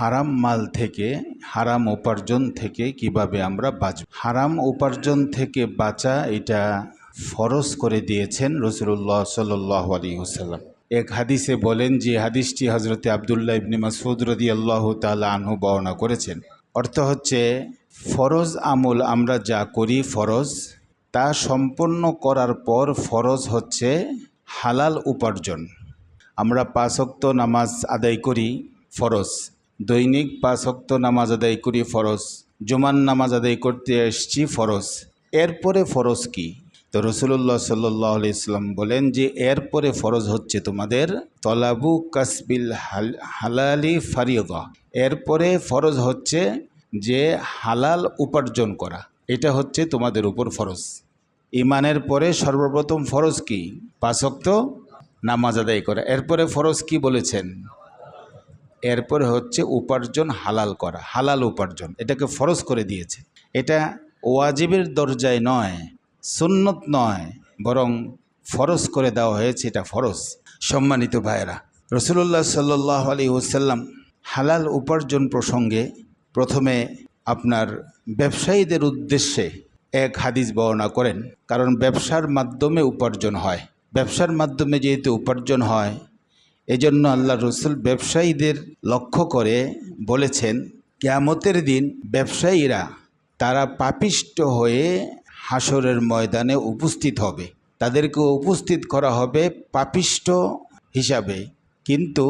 হারাম মাল থেকে, হারাম উপার্জন থেকে কীভাবে আমরা বাঁচব? হারাম উপার্জন থেকে বাঁচা এটা ফরজ করে দিয়েছেন রসুল্লাহ সাল্লাহ আলী হুসাল্লাম এক হাদিসে বলেন, যে হাদিসটি হজরতে আবদুল্লাহ ইবনি মাসুদ রদি আল্লাহ তালা আনহু বর্ণনা করেছেন। অর্থ হচ্ছে, ফরজ আমল আমরা যা করি ফরজ, তা সম্পন্ন করার পর ফরজ হচ্ছে হালাল উপার্জন। আমরা পাঁচক্ত নামাজ আদায় করি ফরজ। দৈনিক পাঁচক্ত নামাজ আদায় করি ফরজ জুমান নামাজ আদায় করতে এসছি ফরজ। এরপরে ফরজ কি? তো রসুল্লাহ সাল্লাহ ইসলাম বলেন যে, এরপরে ফরজ হচ্ছে তোমাদের তলাবু কাসবিল হাল, হালালি ফারিয়দা এরপরে ফরজ হচ্ছে যে, হালাল উপার্জন করা। এটা হচ্ছে তোমাদের উপর ফরজ। ইমানের পরে সর্বপ্রথম ফরজ কি? পাঁচক্ত নামাজ আদায় করা। এরপরে ফরজ কি বলেছেন? এরপরে হচ্ছে উপার্জন হালাল করা, হালাল উপার্জন, এটাকে ফরজ করে দিয়েছে। এটা ওয়াজিবের দরজায় নয়, সুন্নত নয়, বরং ফরজ করে দেওয়া হয়েছে, এটা ফরজ। সম্মানিত ভাইয়েরা রসুল্লাহ সাল্লাহ আলী ওসাল্লাম হালাল উপার্জন প্রসঙ্গে প্রথমে আপনার ব্যবসায়ীদের উদ্দেশ্যে এক হাদিস বর্ণনা করেন। কারণ ব্যবসার মাধ্যমে উপার্জন হয়। ব্যবসার মাধ্যমে যেহেতু উপার্জন হয় এজন্য আল্লাহ রসুল ব্যবসায়ীদের লক্ষ্য করে বলেছেন, কেয়ামতের দিন ব্যবসায়ীরা তারা পাপিষ্ট হয়ে হাসরের ময়দানে উপস্থিত হবে। তাদেরকে উপস্থিত করা হবে পাপিষ্ট হিসাবে। কিন্তু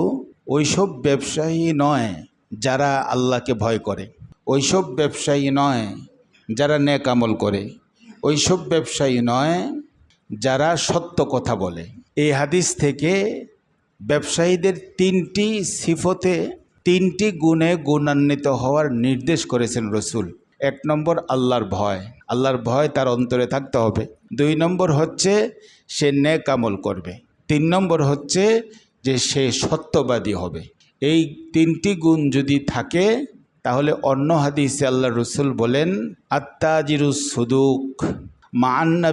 ওইসব ব্যবসায়ী নয় যারা আল্লাহকে ভয় করে। ওইসব ব্যবসায়ী নয় যারা নেক আমল করে। ওইসব ব্যবসায়ী নয় যারা সত্য কথা বলে। এই হাদিস থেকে ব্যবসায়ীদের তিনটি সিফতে তিনটি গুণে গুণান্বিত হওয়ার নির্দেশ করেছেন রসুল। এক নম্বর, আল্লাহর ভয়। আল্লাহর ভয় তার অন্তরে থাকতে হবে। দুই নম্বর হচ্ছে, সে নেক আমল করবে। তিন নম্বর হচ্ছে যে সে সত্যবাদী হবে। এই তিনটি গুণ যদি থাকে, তাহলে অন্য হাদিসে আল্লাহ রসুল বলেন আত্মাজিরুস সুদুক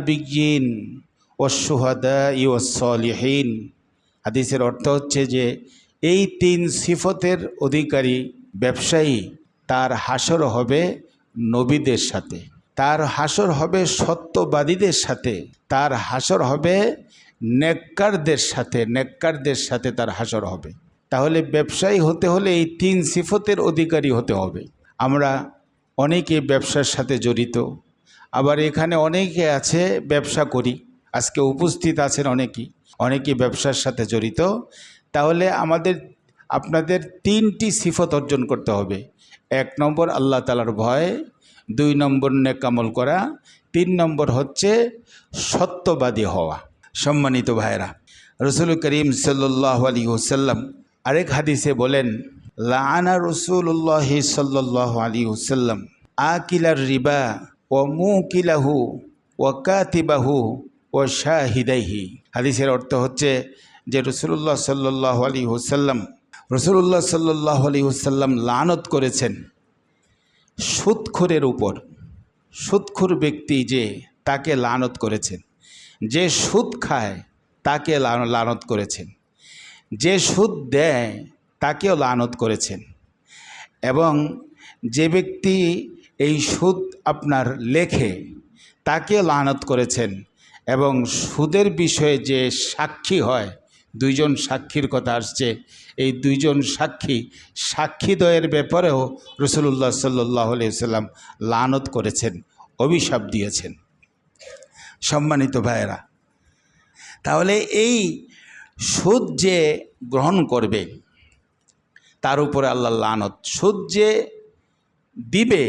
বিজ্ঞিন ওসুহাদা ইউসলিহীন হাদিসের অর্থ হচ্ছে যে, এই তিন সিফতের অধিকারী ব্যবসায়ী তার হাসর হবে নবীদের সাথে। তার হাসর হবে সত্যবাদীদের সাথে। তার হাসর হবে নেককারদের সাথে। নেককারদের সাথে তার হাসর হবে। তাহলে ব্যবসায়ী হতে হলে এই তিন সিফতের অধিকারী হতে হবে। আমরা অনেকে ব্যবসার সাথে জড়িত। আবার এখানে অনেকে আছে ব্যবসা করি। আজকে উপস্থিত আছেন অনেকেই। অনেকেই ব্যবসার সাথে জড়িত, তাহলে আমাদের, আপনাদের তিনটি সিফত অর্জন করতে হবে। এক নম্বর আল্লাহ তালার ভয়, দুই নম্বর নেকামল করা, তিন নম্বর হচ্ছে সত্যবাদী হওয়া। সম্মানিত ভাইরা রসুল করিম সাল্লাহ আলী হুসাল্লাম আরেক হাদিসে বলেন লানা রসুল্লাহ সাল্লাহ আলী হুসাল্লাম আকিলার রিবা ও মু কিলাহু ও কাতিবাহু ও শাহিদাইহি। হাদিসের অর্থ হচ্ছে যে রসুল্লাহ সাল্লাহ আলী হুসাল্লাম রসুল্লাহ সাল্লাহ আলী হুসাল্লাম লানত করেছেন সুৎখুরের উপর। সুৎখুর ব্যক্তি যে তাকে লানত করেছেন, যে সুদ খায় তাকে লানত করেছেন, যে সুদ দেয় তাকেও লানত করেছেন এবং যে ব্যক্তি এই সুদ আপনার লেখে তাকেও লানত করেছেন এবং সুদের বিষয়ে যে সাক্ষী হয়, দুইজন সাক্ষীর কথা আসছে, এই দুইজন সাক্ষী সাক্ষীদ্বয়ের ব্যাপারেও রসুল্লাহ সাল্লাহ সাল্লাম লানত করেছেন, অভিশাপ দিয়েছেন। সম্মানিত ভাইয়েরা, তাহলে এই সুদ যে গ্রহণ করবে, তার উপরে আল্লাহ লানত। সুদ যে দিবে,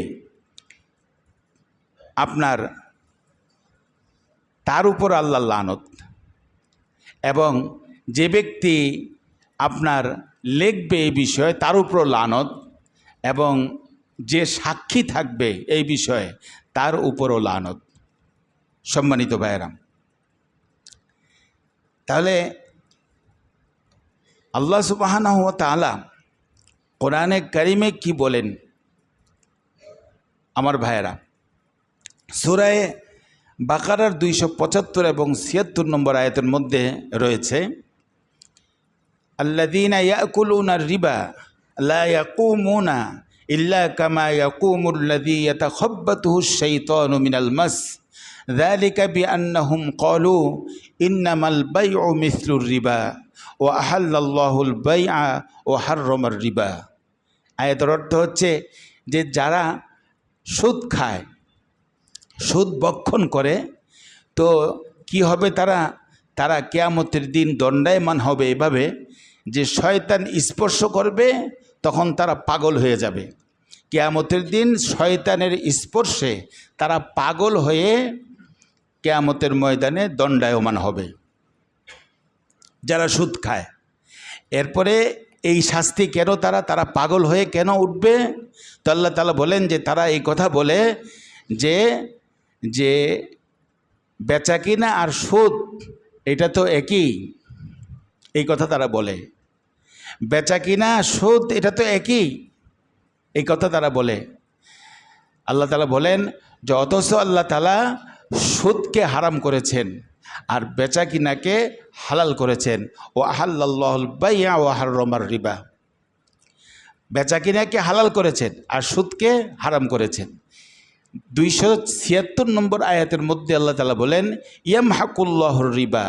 আপনার তার উপর আল্লাহ লানত। এবং যে ব্যক্তি আপনার লিখবে এই বিষয়ে তার উপর লানত, এবং যে সাক্ষী থাকবে এই বিষয়ে তার উপরও লানত। সম্মানিত ভাইরাম তাহলে আল্লাহ সুবাহানা তালা কোরআনে করিমে কি বলেন? আমার ভাইয়েরা, সুরায় বাকারার দুইশো পঁচাত্তর এবং ছিয়াত্তর নম্বর আয়তের মধ্যে রয়েছে আল্লাদিনা ইয়াকুলুনার রিবা লা ইয়াকুমুনা ইল্লা কামা ইয়াকুমুল্লাযী ইয়াতাখাব্বাতুহু আশ-শাইতানু মিনাল মাস ذلك بأنهم قالوا إنما البيع مثل الربا وأحل الله البيع وحرم الربا আয়াতের অর্থ হচ্ছে যে যারা সুদ খায় সুদ বক্ষণ করে, তো কি হবে তারা? তারা কেয়ামতের দিন দণ্ডায়মান হবে এভাবে যে শয়তান স্পর্শ করবে, তখন তারা পাগল হয়ে যাবে। কেয়ামতের দিন শয়তানের স্পর্শে তারা পাগল হয়ে কেয়ামতের ময়দানে দণ্ডায়মান হবে। যারা সুদ খায়, এরপরে এই শাস্তি কেন তারা? তারা পাগল হয়ে কেন উঠবে? তো আল্লাহ তালা বলেন যে, তারা এই কথা বলে যে যে বেচা কিনা আর সুদ, এটা তো একই। এই কথা তারা বলে। বেচা কিনা সুদ, এটা তো একই। এই কথা তারা বলে। আল্লাহ তালা বলেন, যে অথচ আল্লাহ তালা সুদকে হারাম করেছেন আর বেচা কিনাকে হালাল করেছেন। ও আহাল্লাহুল ও আহার রমার রিবা। বেচা কিনাকে হালাল করেছেন আর সুদকে হারাম করেছেন। দুইশো ছিয়াত্তর নম্বর আয়াতের মধ্যে আল্লাহ তালা বলেন ইয়াম হাকুল্লাহর রিবা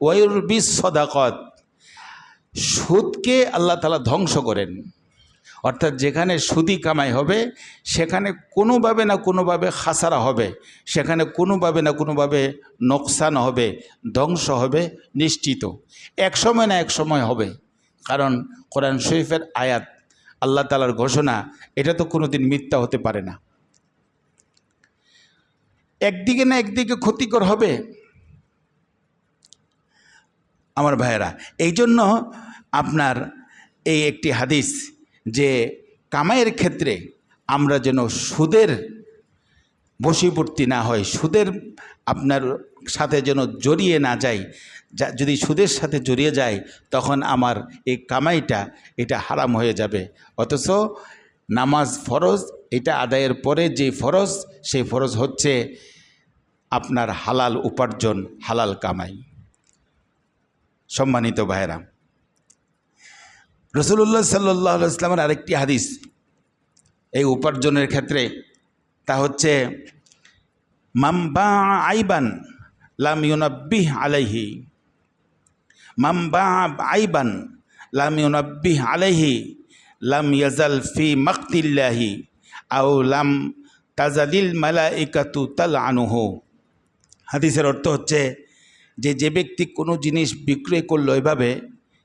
ওয়ুরবি সদাকত সুদকে আল্লাহ তালা ধ্বংস করেন। অর্থাৎ যেখানে সুদি কামাই হবে, সেখানে কোনোভাবে না কোনোভাবে খাসারা হবে, সেখানে কোনোভাবে না কোনোভাবে নোকসান হবে, ধ্বংস হবে, নিশ্চিত। এক সময় না এক সময় হবে। কারণ কোরআন শরীফের আয়াত, আল্লাহ তালার ঘোষণা, এটা তো কোনোদিন মিথ্যা হতে পারে না। একদিকে না একদিকে ক্ষতিকর হবে? আমার ভাইয়েরা এই জন্য আপনার এই একটি হাদিস যে কামাইয়ের ক্ষেত্রে আমরা যেন সুদের বশীবর্তী না হয়, সুদের আপনার সাথে যেন জড়িয়ে না যাই যদি সুদের সাথে জড়িয়ে যায়, তখন আমার এই কামাইটা, এটা হারাম হয়ে যাবে। অথচ নামাজ ফরজ এটা আদায়ের পরে যে ফরজ, সেই ফরজ হচ্ছে আপনার হালাল উপার্জন, হালাল কামাই। সম্মানিত ভাইরা রসুল্লাহ সাল্লাহ ইসলামের আরেকটি হাদিস, এই উপার্জনের ক্ষেত্রে তা হচ্ছে মাম্বা আইবান লাম ইউনাব্বিহ আলাইহি। মাম্বা আইবান লাম ইউনাব্বিহ আলাইহি লাম ইয়াজাল ফি মাকতিল্লাহি। আও লাম তাজালিল মালাইকাতু তাল আনুহু হাদিসের অর্থ হচ্ছে যে যে ব্যক্তি কোনো জিনিস বিক্রয় করল এভাবে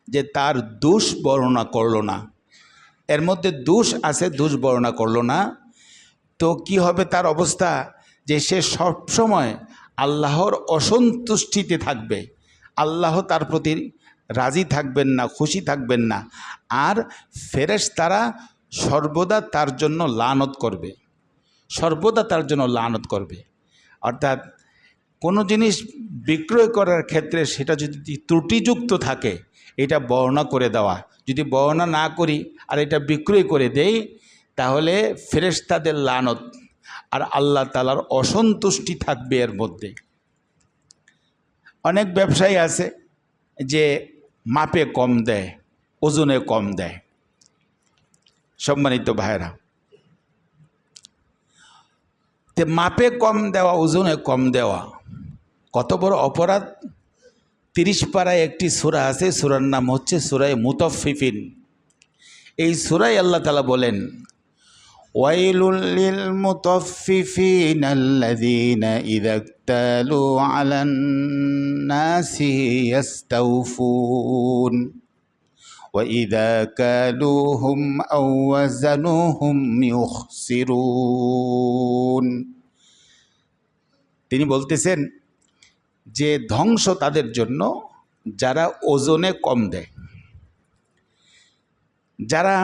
যে তার দোষ বর্ণনা করল না। এর মধ্যে দোষ আছে, দোষ বর্ণনা করল না। তো কি হবে তার অবস্থা? যে সে সবসময় আল্লাহর অসন্তুষ্টিতে থাকবে। আল্লাহ তার প্রতি রাজি থাকবেন না, খুশি থাকবেন না। আর ফেরেশ তারা সর্বদা তার জন্য লানত করবে। সর্বদা তার জন্য লানত করবে। অর্থাৎ কোনো জিনিস বিক্রয় করার ক্ষেত্রে সেটা যদি ত্রুটিযুক্ত থাকে, এটা বর্ণনা করে দেওয়া। যদি বর্ণনা না করি আর এটা বিক্রয় করে দেই, তাহলে ফেরেশতাদের লানত আর আল্লাহ তালার অসন্তুষ্টি থাকবে এর মধ্যে। অনেক ব্যবসায়ী আছে যে মাপে কম দেয়, ওজনে কম দেয়। সম্মানিত ভাইরা তে মাপে কম দেওয়া, ওজনে কম দেওয়া, কত বড় অপরাধ? তিরিশ পাড়ায় একটি সুরা আছে, সুরার নাম হচ্ছে সুরায় মুতফিফিন এই সুরাই আল্লাহ তালা বলেন ওয়াইলুল্লিল মুতফিফিন আল্লাযীনা ইযা আলান নাসি ইস্তাওফুন وإذا كالوهم أو وزنوهم يخسرون তিনি বলতেছেন যে ধ্বংস তাদের জন্য যারা ওজনে কম দেয় যারা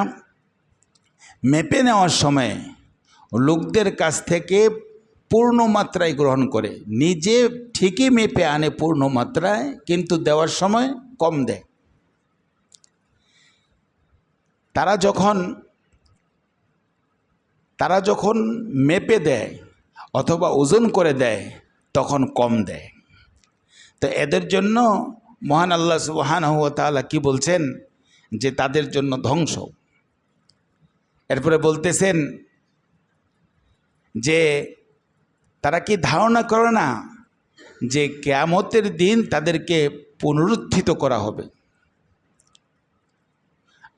মেপে নেওয়ার সময় লোকদের কাছ থেকে পূর্ণ মাত্রায় গ্রহণ করে নিজে ঠিকই মেপে আনে পূর্ণ মাত্রায় কিন্তু দেওয়ার সময় কম দেয় তারা যখন তারা যখন মেপে দেয় অথবা ওজন করে দেয়, তখন কম দেয়। তো এদের জন্য মহান আল্লাহ সুবাহান তালা কি বলছেন? যে তাদের জন্য ধ্বংস। এরপরে বলতেছেন যে, তারা কি ধারণা করে না যে কেয়ামতের দিন তাদেরকে পুনরুত্থিত করা হবে?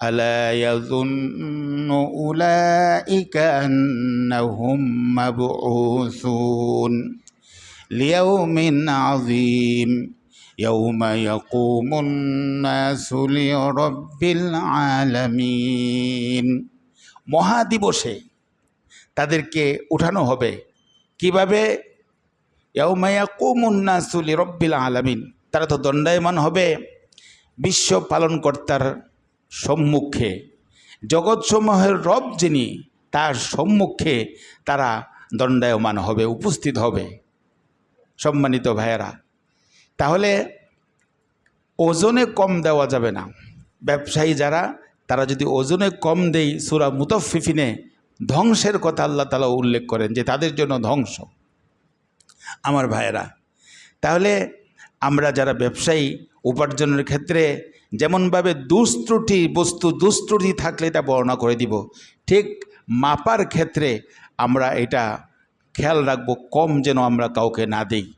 ألا يظن أولئك أنهم مبعوثون ليوم عظيم يوم يقوم الناس لرب العالمين মহাদিবসে তাদেরকে উঠানো হবে কিভাবে ইয়াউমায়াকুমুন্নাসুলি রব্বিল আলামিন তারা তো দণ্ডায়মান হবে বিশ্ব পালনকর্তার সম্মুখে। জগৎসমূহের রব যিনি, তার সম্মুখে তারা দণ্ডায়মান হবে, উপস্থিত হবে। সম্মানিত ভাইয়েরা, তাহলে ওজনে কম দেওয়া যাবে না। ব্যবসায়ী যারা, তারা যদি ওজনে কম দেই সুরা মুতফিফিনে ধ্বংসের কথা আল্লাহ তালা উল্লেখ করেন যে তাদের জন্য ধ্বংস। আমার ভাইয়েরা, তাহলে আমরা যারা ব্যবসায়ী, উপার্জনের ক্ষেত্রে যেমনভাবে দুস্ত্রুটি, বস্তু দুস্ত্রুটি থাকলে এটা বর্ণনা করে দিব। ঠিক মাপার ক্ষেত্রে আমরা এটা খেয়াল রাখব, কম যেন আমরা কাউকে না দিই।